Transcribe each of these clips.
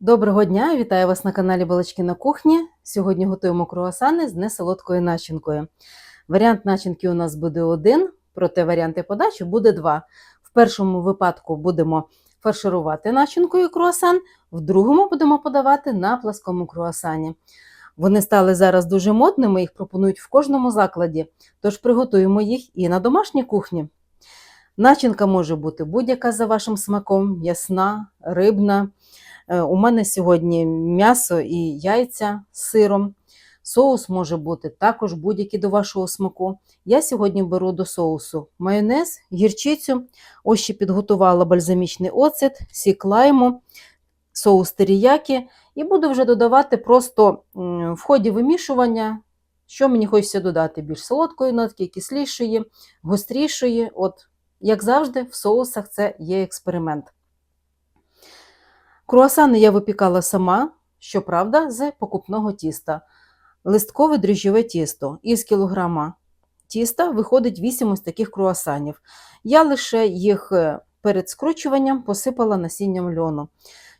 Доброго дня! Вітаю вас на каналі Балачки на кухні. Сьогодні готуємо круасани з несолодкою начинкою. Варіант начинки у нас буде один, проте варіанти подачі буде два. В першому випадку будемо фарширувати начинкою круасан, в другому будемо подавати на пласкому круасані. Вони стали зараз дуже модними, їх пропонують в кожному закладі, тож приготуємо їх і на домашній кухні. Начинка може бути будь-яка за вашим смаком: м'ясна, рибна. Е, У мене сьогодні м'ясо і яйця з сиром. Соус може бути також будь-який до вашого смаку. Я сьогодні беру до соусу майонез, гірчицю. Ось ще підготувала бальзамічний оцет, сік лайму, соус теріякі. І буду вже додавати просто в ході вимішування, що мені хочеться додати: більш солодкої нотки, кислішої, гострішої. От, як завжди, в соусах це є експеримент. Круасани я випікала сама, щоправда, з покупного тіста. Листкове дріжджове тісто. Із кілограма тіста виходить 8 ось таких круасанів. Я лише їх е, перед скручуванням посипала насінням льону.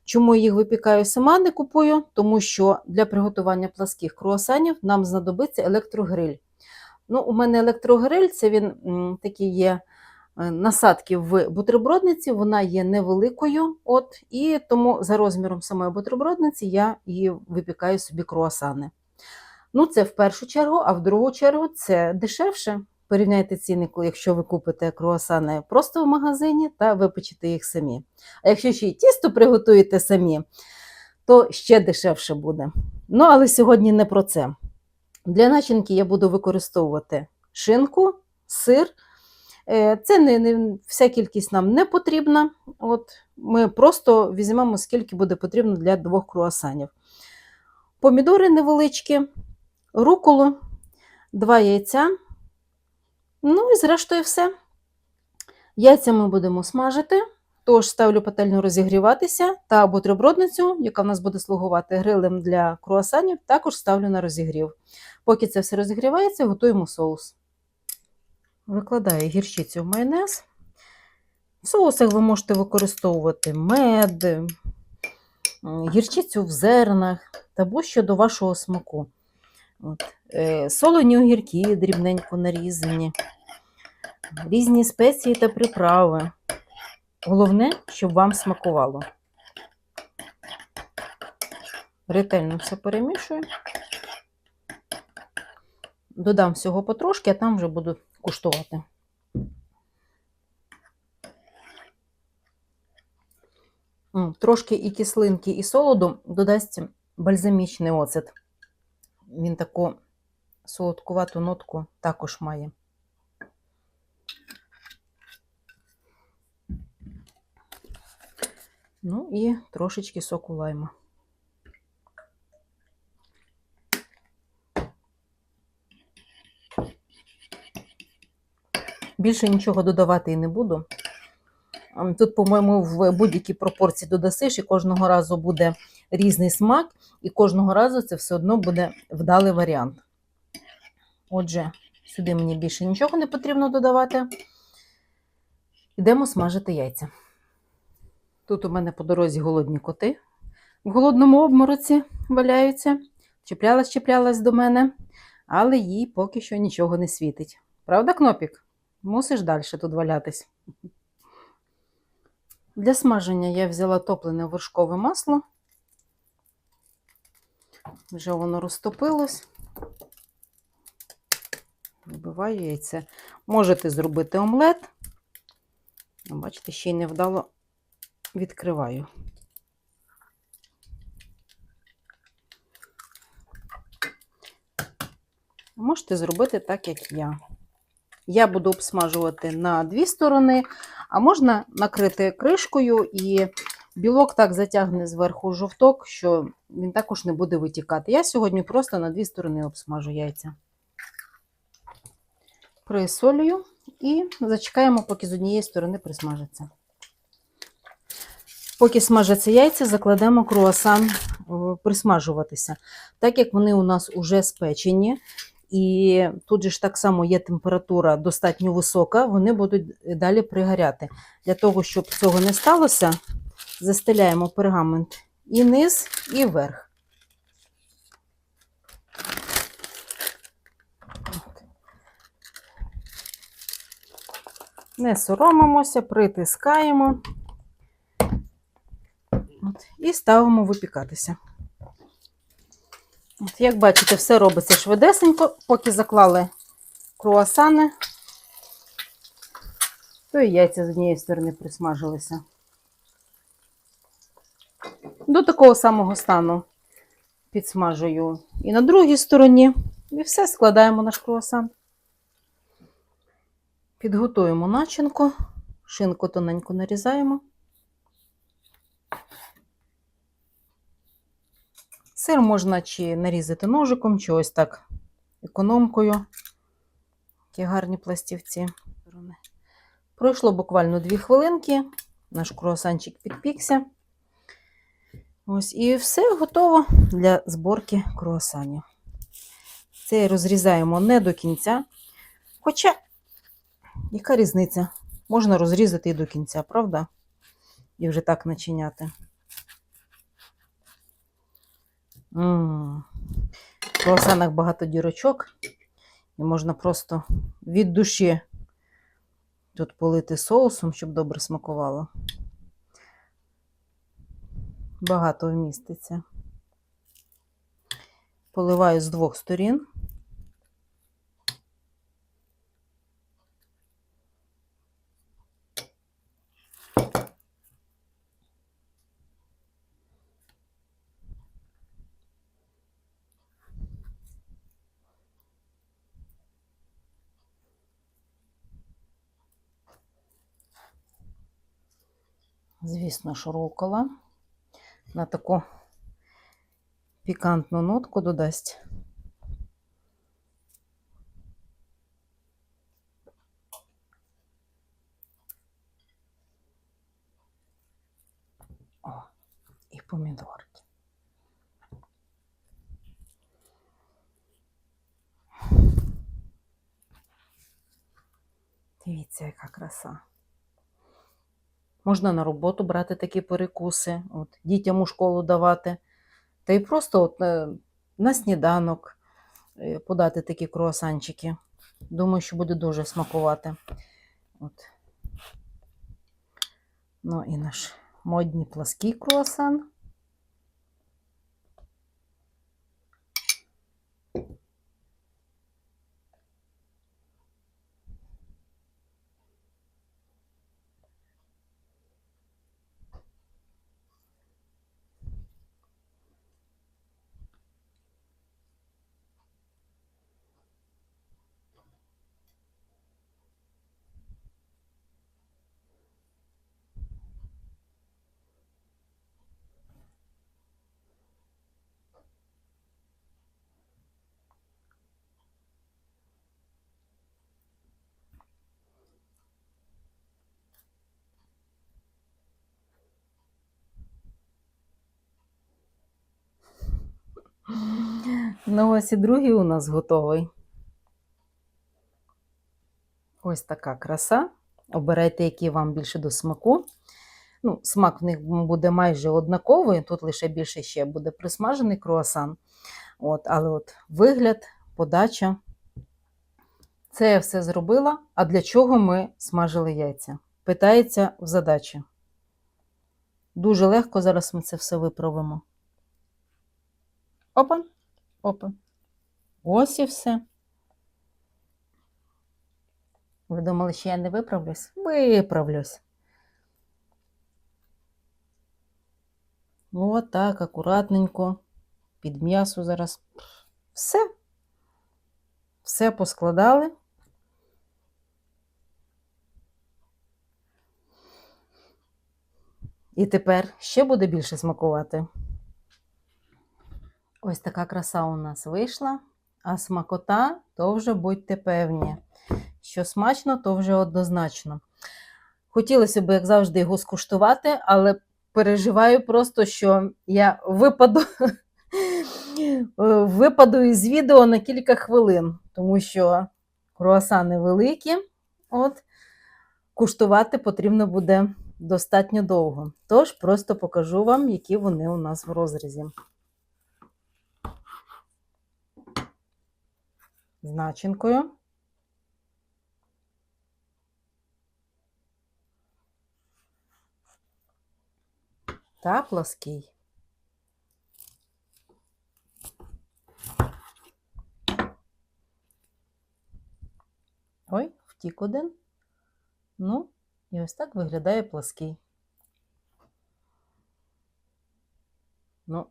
Чому я їх випікаю сама, не купую? Тому що для приготування пласких круасанів нам знадобиться електрогриль. Ну, у мене електрогриль це він такий є насадки в бутербродниці, вона є невеликою, от, і тому за розміром самої бутербродниці я її випікаю собі круасани. Ну, це в першу чергу, а в другу чергу це дешевше. Порівняйте ціни, якщо ви купите круасани просто в магазині та випечете їх самі. А якщо ще й тісто приготуєте самі, то ще дешевше буде. Ну, але сьогодні не про це. Для начинки я буду використовувати шинку, сир. Е, Це не, не вся кількість нам не потрібна. От ми просто візьмемо, скільки буде потрібно для двох круасанів. Помідори невеличкі, руколу, два яйця. Ну і зрештою все. Яйця ми будемо смажити. Тож ставлю пательню розігріватися та бутербродницю, яка в нас буде слугувати грилем для круасанів, також ставлю на розігрів. Поки це все розігрівається, готуємо соус. Викладаю гірчицю в майонез. В соусах ви можете використовувати мед, гірчицю в зернах та будь-що до вашого смаку. От. е, Солоні огірки дрібненько нарізані, різні спеції та приправи. Головне, щоб вам смакувало. Ретельно все перемішую. Додам всього потрошки, а там вже буду куштувати. Трошки і кислинки, і солоду додасть бальзамічний оцет. Він таку солодкувату нотку також має. Ну і трошечки соку лайма. Більше нічого додавати і не буду. Тут, по-моєму, в будь-якій пропорції додасиш, і кожного разу буде різний смак, і кожного разу це все одно буде вдалий варіант. Отже, сюди мені більше нічого не потрібно додавати. Йдемо смажити яйця. Тут у мене по дорозі голодні коти в голодному обмороці валяються. Чіплялась, чіплялась до мене, але їй поки що нічого не світить. Правда, Кнопік? Мусиш далі тут валятись. Для смаження я взяла топлене вершкове масло. Вже воно розтопилось. Вибиваю яйце. Можете зробити омлет. Бачите, ще й невдало відкриваю. Можете зробити так, як я. Я буду обсмажувати на дві сторони, а можна накрити кришкою і білок так затягне зверху жовток, що він також не буде витікати. Я сьогодні просто на дві сторони обсмажу яйця. Присолюю і зачекаємо, поки з однієї сторони присмажиться. Поки смажаться яйця, закладемо круасан е, присмажуватися. Так як вони у нас уже спечені, і тут же ж так само є температура достатньо висока, вони будуть далі пригоряти. Для того, щоб цього не сталося, застеляємо пергамент і низ, і верх. Не соромимося, притискаємо і ставимо випікатися. От, як бачите, все робиться швидесенько, поки заклали круасани, то і яйця з однієї сторони присмажилися. До такого самого стану підсмажую і на другій стороні. І все складаємо наш круасан. Підготуємо начинку, шинку тоненько нарізаємо. Сир можна чи нарізати ножиком, чи ось так економкою. Такі гарні пластівці. Пройшло буквально 2 хвилинки, наш круасанчик підпікся. Ось і все готово для зборки круасанів. Це розрізаємо не до кінця. Хоча, яка різниця? Можна розрізати і до кінця, правда? І вже так начиняти. В круасанах багато дірочок, і можна просто від душі тут полити соусом, щоб добре смакувало. Багато вміститься. Поливаю з двох сторін. Звісно ж, рукола на таку пікантну нотку додасть. О, і помідорки. Дивіться, яка краса. Можна на роботу брати такі перекуси, от, дітям у школу давати. Та й просто от, е, на сніданок е, подати такі круасанчики. Думаю, що буде дуже смакувати. От. Ну і наш модній плаский круасан. Ну, ось і другий у нас готовий. Ось така краса. Обирайте, який вам більше до смаку. Ну, смак в них буде майже однаковий, тут лише більше ще буде присмажений круасан. От, але от вигляд, подача. Це я все зробила. А для чого ми смажили яйця? Питається в задачі. Дуже легко зараз ми це все виправимо. Опа, опа. Ось і все. Ви думали, що я не виправлюсь? Виправлюсь. От так, акуратненько. Під м'ясо зараз. Все. Все поскладали. І тепер ще буде більше смакувати. Ось така краса у нас вийшла, а смакота то вже будьте певні. Що смачно, то вже однозначно. Хотілося б, як завжди, його скуштувати, але переживаю просто, що я випаду, випаду із відео на кілька хвилин, тому що круасани великі, от, куштувати потрібно буде достатньо довго. Тож просто покажу вам, які вони у нас в розрізі. З начинкою. Та плоский. Ой, втік один. Ну, і ось так виглядає плоский. Ну,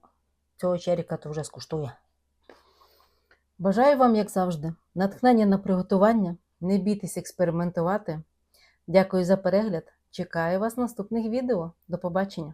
цього черіка то вже скуштує. Бажаю вам, як завжди, натхнення на приготування. Не бійтесь експериментувати. Дякую за перегляд. Чекаю вас наступних відео. До побачення!